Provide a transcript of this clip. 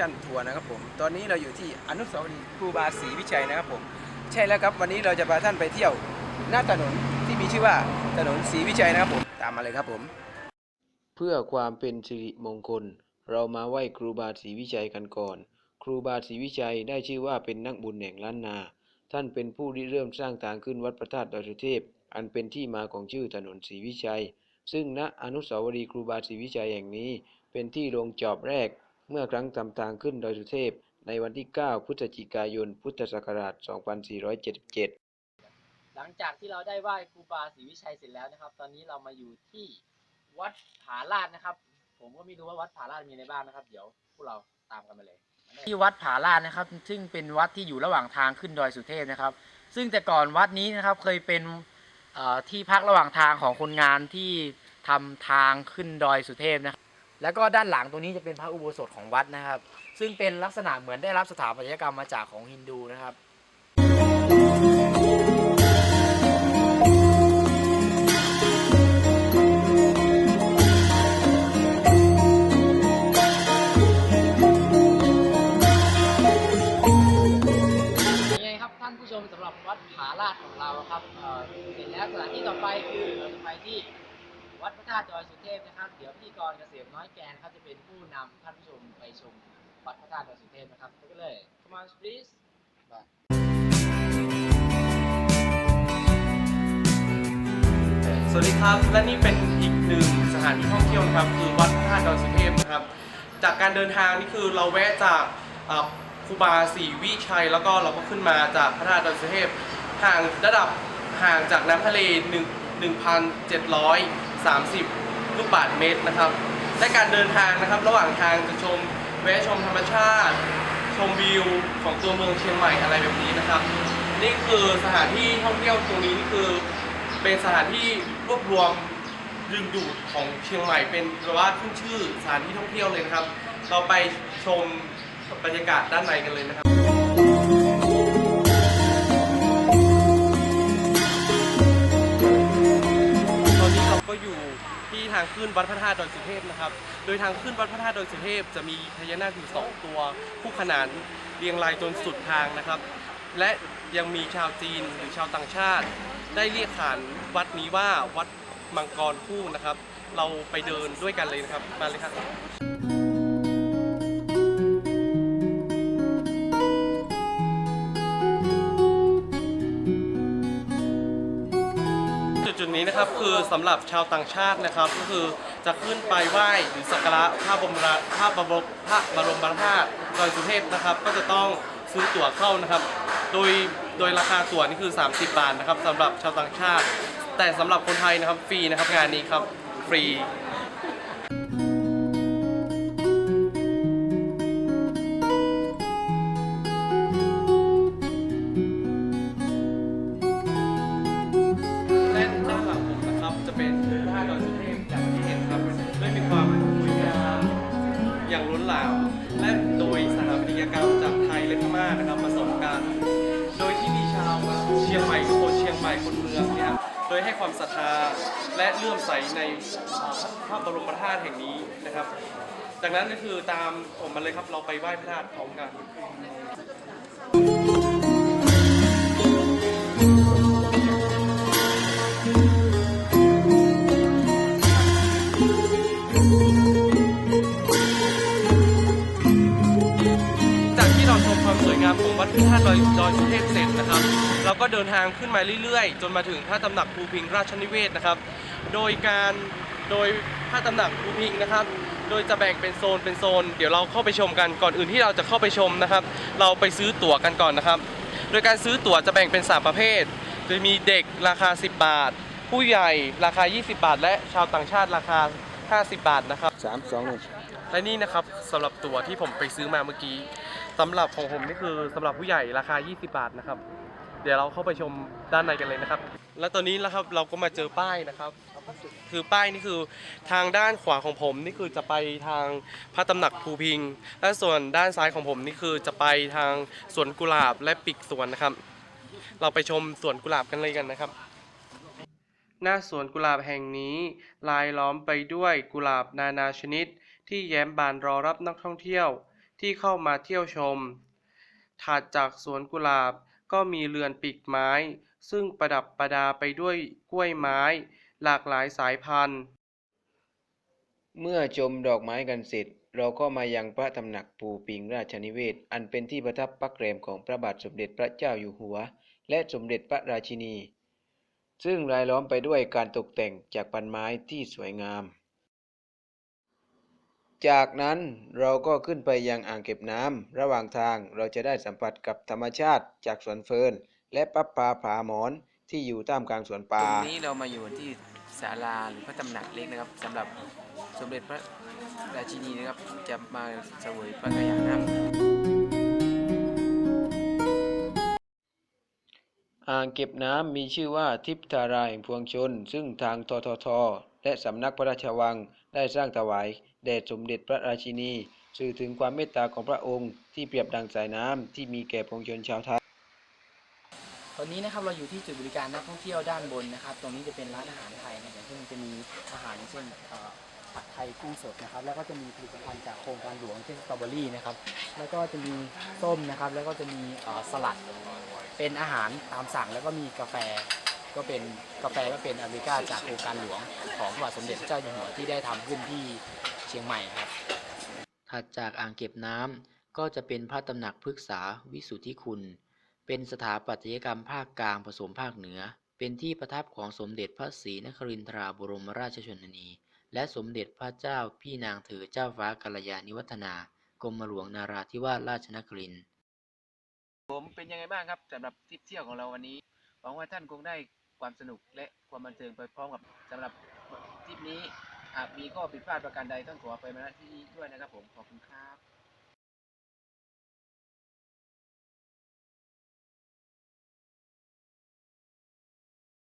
ชั่นทัวร์นะครับผม ตอนนี้เราอยู่ที่อนุสาวรีย์ครูบาศรีวิชัยนะครับผม ใช่แล้วครับวันนี้เราจะพาท่านไปเที่ยวหน้าถนนที่มีชื่อว่าถนนศรีวิชัยนะครับผม ตามมาเลยครับผม เพื่อความเป็นสิริมงคล เรามาไหว้ครูบาศรีวิชัยกันก่อน ครูบาศรีวิชัยได้ชื่อว่าเป็นนักบุญแห่งล้านนา ท่านเป็นผู้ริเริ่มสร้างทางขึ้นวัดพระธาตุดอยสุเทพ อันเป็นที่มาของชื่อถนนศรีวิชัย ซึ่งณอนุสาวรีย์ครูบาศรีวิชัยแห่งนี้ เป็นที่ลงจอบแรก เมื่อครั้งทำทางขึ้นดอยสุเทพ ในวันที่ 9 พฤศจิกายน พุทธศักราช 2477 หลังจากที่เราได้ไหว้ครูบาศรีวิชัยเสร็จแล้วนะครับ ตอนนี้เรามาอยู่ที่วัดผาลาดนะครับ ผมก็ไม่รู้ว่าวัดผาลาดมีอะไรบ้างนะครับ เดี๋ยวพวกเราตามกันมาเลย ที่วัดผาลาดนะครับ ซึ่งเป็นวัดที่อยู่ระหว่างทางขึ้นดอยสุเทพนะครับ ซึ่งแต่ก่อนวัดนี้นะครับเคยเป็นเอ่อที่พักระหว่างทางของคนงานที่ทำทางขึ้นดอยสุเทพนะครับ แล้วก็ด้านหลังตรงนี้จะเป็นพระอุโบสถของวัดนะครับ ซึ่งเป็นลักษณะเหมือนได้รับสถาปัตยกรรมมาจากของฮินดูนะครับยังไงครับท่านผู้ชมสำหรับวัดผาลาดของเราครับเอ่อเสร็จแล้วสถานที่ต่อไปคือเราจะไปที่ วัดพระธาตุดอยสุเทพนะครับ เดี๋ยวพี่กรณ์เกษมน้อยแกนครับจะเป็นผู้นำท่านผู้ชมไปชมวัดพระธาตุดอยสุเทพนะครับไปกันเลย Come on please สวัสดีครับ และนี่เป็นอีกหนึ่งสถานที่ท่องเที่ยวนะครับ คือวัดพระธาตุดอยสุเทพนะครับ จากการเดินทางนี่คือเราแวะจากเอ่อครูบาศรีวิชัย แล้วก็เราก็ขึ้นมาจากพระธาตุดอยสุเทพห่างระดับห่างจากน้ำทะเล1 30 ลูกบาศก์เมตรนะครับ และการเดินทางนะครับ ระหว่างทางจะชมแวะชมธรรมชาติ ชมวิวของตัวเมืองเชียงใหม่อะไรแบบนี้นะครับ นี่คือสถานที่ท่องเที่ยวตรงนี้นี่คือเป็นสถานที่รวบรวมดึงดูดของเชียงใหม่เป็นแบบว่าขึ้นชื่อสถานที่ท่องเที่ยวเลยนะครับ เราไปชมบรรยากาศด้านในกันเลยนะครับ วัดพระธาตุดอยสุเทพนะครับ โดยทางขึ้นวัดพระธาตุดอยสุเทพจะมีพญานาคอยู่สองตัว คู่ขนานเรียงรายจนสุดทางนะครับ และยังมีชาวจีนหรือชาวต่างชาติ ได้เรียกขานวัดนี้ว่าวัดมังกรคู่นะครับ เราไปเดินด้วยกันเลยนะครับ มาเลยครับ นะครับคือสำหรับชาวต่างชาตินะครับ ก็คือจะขึ้นไปไหว้หรือสักการะพระบรมราพระบรมพระบรมธาตุดอยสุเทพนะครับ ก็จะต้องซื้อตั๋วเข้านะครับ โดยโดยราคาตั๋วนี่คือ 30 บาทนะครับสำหรับชาวต่างชาติ แต่สำหรับคนไทยนะครับฟรีนะครับงานนี้ครับฟรี ลาและโดยสถาปนิกกรรมจากไทยและพม่านะครับผสมกัน โดยที่มีชาวเชียงใหม่ทุกคนเชียงใหม่คนเมืองเนี่ยโดยให้ความศรัทธาและเลื่อมใสในพระบรมธาตุแห่งนี้นะครับ จากนั้นก็คือตามผมมาเลยครับเราไปไหว้พระธาตุพร้อมกัน วยงามของวัดพระธาตุดอยดอยสุเทพเสร็จนะครับเราก็เดินทางขึ้นมาเรื่อยๆ จนมาถึงพระตำหนักภูพิงราชนิเวศนะครับ โดยการโดยพระตำหนักภูพิงนะครับ โดยจะแบ่งเป็นโซนเป็นโซน เดี๋ยวเราเข้าไปชมกันก่อนอื่นที่เราจะเข้าไปชมนะครับ เราไปซื้อตั๋วกันก่อนนะครับ โดยการซื้อตั๋วจะแบ่งเป็นสามประเภทโดยมีเด็กราคา 10 บาท ผู้ใหญ่ราคา 20 บาท และชาวต่างชาติราคา 50 บาทนะครับ3 2และนี่นะครับสำหรับตั๋วที่ผมไปซื้อมาเมื่อกี้ สำหรับของผมนี่คือสำหรับผู้ใหญ่ราคา 20 บาทนะครับ เดี๋ยวเราเข้าไปชมด้านในกันเลยนะครับ และตอนนี้นะครับเราก็มาเจอป้ายนะครับ คือป้ายนี่คือทางด้านขวาของผมนี่คือจะไปทางพระตำหนักภูพิง และส่วนด้านซ้ายของผมนี่คือจะไปทางสวนกุหลาบและปีกสวนนะครับ เราไปชมสวนกุหลาบกันเลยกันนะครับ หน้าสวนกุหลาบแห่งนี้ลายล้อมไปด้วยกุหลาบนานาชนิด ที่แย้มบานรอรับนักท่องเที่ยว ที่เข้ามาเที่ยวชม ถัดจากสวนกุหลาบก็มีเรือนปีกไม้ ซึ่งประดับประดาไปด้วยกล้วยไม้ หลากหลายสายพันธุ์ เมื่อชมดอกไม้กันเสร็จ เราก็มายังพระตำหนักปูปิงราชนิเวศ อันเป็นที่ประทับพักแรมของพระบาทสมเด็จพระเจ้าอยู่หัว และสมเด็จพระราชินี ซึ่งรายล้อมไปด้วยการตกแต่งจากพันไม้ที่สวยงาม จากนั้นเราก็ขึ้นไปยังอ่างเก็บน้ำระหว่างทางเราจะได้สัมผัสกับธรรมชาติจากสวนเฟิร์นและปับปาผาหมอนที่อยู่ท่ามกลางสวนป่าตรงนี้เรามาอยู่ที่ศาลาหรือพระตำหนักเล็กนะครับสำหรับสมเด็จพระราชินีนะครับจะมาเสวยพระกายาน้ำอ่างเก็บน้ำมีชื่อว่าทิพธารายแห่งพวงชน ซึ่งทางททท และสำนักพระราชวัง ได้สร้างถวายแด่สมเด็จพระราชินี สื่อถึงความเมตตาของพระองค์ที่เปรียบดังสายน้ำที่มีแก่พวงชนชาวไทยตอนนี้นะครับเราอยู่ที่จุดบริการนักท่องเที่ยวด้านบนนะครับ ตรงนี้จะเป็นร้านอาหารไทยนะครับซึ่งจะมีอาหารเช่นผัดไทยกุ้งสดนะครับแล้วก็จะมีผลิตภัณฑ์จากโครงการหลวงเช่นสตรอเบอรี่นะครับแล้วก็จะมีส้มนะครับแล้วก็จะมีสลัดเป็นอาหารตามสั่งแล้วก็มีกาแฟ ก็เป็นกาแฟก็เป็นอเมริกาจากโครงการหลวงของพระบาทสมเด็จเจ้าอยู่หัวที่ได้ทำขึ้นที่เชียงใหม่ครับ ถัดจากอ่างเก็บน้ำก็จะเป็นพระตำหนักพฤกษาวิสุทธิคุณ เป็นสถาปัตยกรรมภาคกลางผสมภาคเหนือ เป็นที่ประทับของสมเด็จพระศรีนครินทราบรมราชชนนี และสมเด็จพระเจ้าพี่นางเธอเจ้าฟ้ากัลยาณิวัฒนากรมหลวงนาราธิวาสราชนครินทร์ผมเป็นยังไงบ้างครับสำหรับทริปเที่ยวของเราวันนี้หวังว่าท่านคงได้ ความสนุกและความบันเทิงไปพร้อมกับสำหรับทริปนี้หากมีข้อผิดพลาดประการใดต้องขอไปมาณที่นี้ด้วยนะครับผมขอบคุณครับ